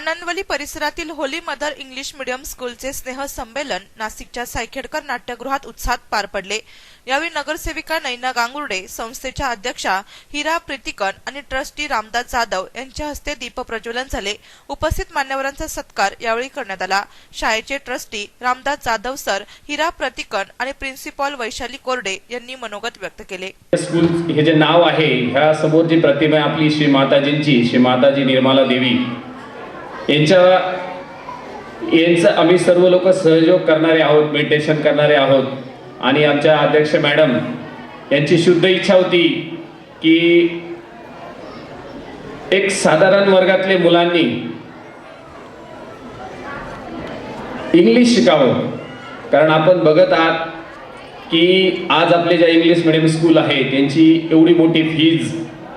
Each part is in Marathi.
आनंदवली परिसरातील होली मदर इंग्लिश मीडियम स्कूलचे स्नेह संमेलन नाशिकच्या सायखेडकर नाट्यगृहात उत्साहात पार पडले. यावेळी नगरसेविका नैना गांगुर्डे संस्थेच्या अध्यक्षा हिरा प्रीतिकन आणि ट्रस्टी रामदास जाधव यांच्या हस्ते दीपप्रज्वलन झाले. उपस्थित मान्यवरांचा सत्कार यावेळी करण्यात आला. शाळेचे ट्रस्टी रामदास जाधव सर हिरा प्रतिकन आणि प्रिन्सिपॉल वैशाली कोरडे यांनी मनोगत व्यक्त केले. स्कूल हे जे नाव आहे ह्या समोर जी प्रतिमा आपली श्री माताजींची श्री माताजी निर्मला देवी यांच्या यांचं आम्ही सर्व लोक सहयोग करणारे आहोत मेडिटेशन करणारे आहोत. आणि आमच्या अध्यक्ष मॅडम यांची शुद्ध इच्छा होती की एक साधारण वर्गातले मुलांनी इंग्लिश शिकावं. कारण आपण बघत आहात की आज आपले ज्या इंग्लिश मिडियम स्कूल आहे त्यांची एवढी मोठी फीज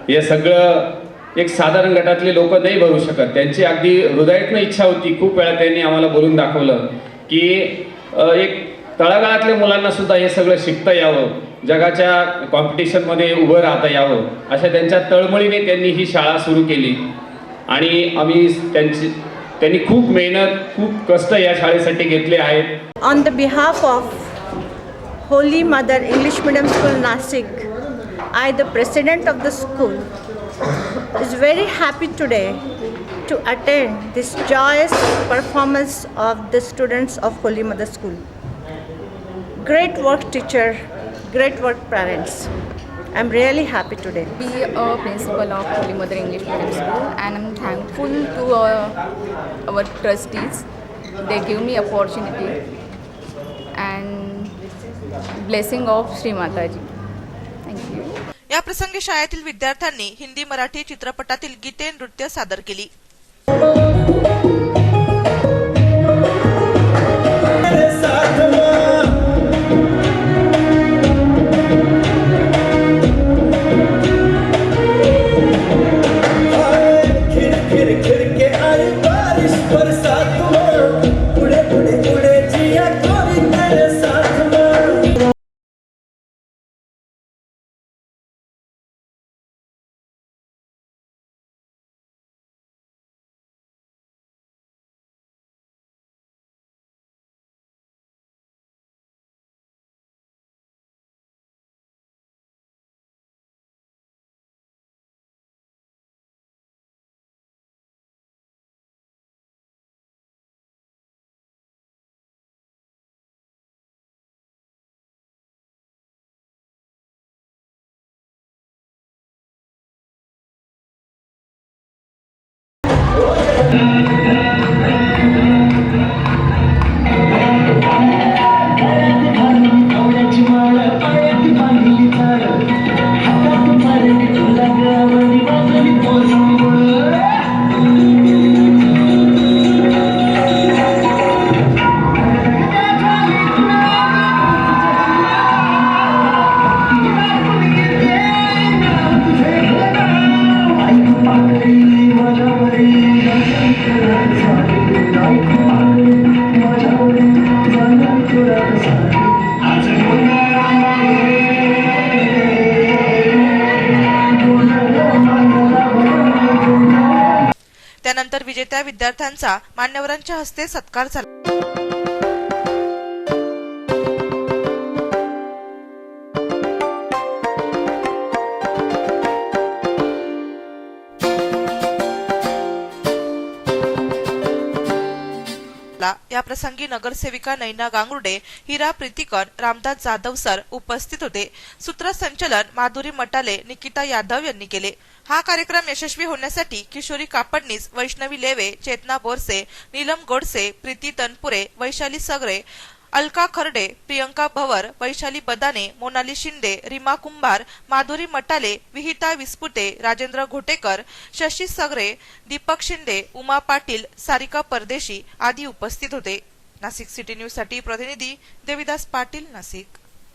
हे सगळं एक साधारण गटातले लोक नाही भरू शकत. त्यांची अगदी हृदयातनं इच्छा होती. खूप वेळा त्यांनी आम्हाला बोलून दाखवलं की एक तळागाळातल्या मुलांना सुद्धा हे सगळं शिकता यावं. जगाच्या कॉम्पिटिशनमध्ये उभं राहता यावं. अशा त्यांच्या तळमळीने त्यांनी ही शाळा सुरू केली. आणि आम्ही त्यांची त्यांनी खूप मेहनत खूप कष्ट या शाळेसाठी घेतले आहेत. On the behalf of holy mother English medium school Nashik I the president of the school is very happy today to attend this joyous performance of the students of Holy Mother School. Great work, teacher. Great work, parents. I'm really happy today. be a principal of Holy Mother English Medium School and I'm thankful to uh, our trustees. They give me opportunity and blessing of Sri Mataji. याप्रसंगी या प्रसंगी शाळेतील विद्यार्थ्यांनी हिंदी मराठी चित्रपटातील गीते नृत्य सादर केली. त्यानंतर विजेत्या विद्यार्थ्यांचा मान्यवरांच्या हस्ते सत्कार झाला. या प्रसंगी नगरसेविका नैना गांगुर्डे हिरा प्रीतिकन रामदास जाधव सर उपस्थित होते. सूत्रसंचलन माधुरी मटाले निकिता यादव यांनी केले. हा कार्यक्रम यशस्वी होण्यासाठी किशोरी कापडनीस वैष्णवी लेवे चेतना बोरसे नीलम गोडसे प्रीती तनपुरे वैशाली सगरे अलका खर्डे प्रियंका भवर वैशाली बदाने मोनाली शिंदे रीमा कुंभार माधुरी मटाले विहिता विस्पुते राजेंद्र घोटेकर शशी सगरे दीपक शिंदे उमा पाटील सारिका परदेशी आदी उपस्थित होते. नाशिक सिटी न्यूजसाठी प्रतिनिधी देविदास पाटील नाशिक.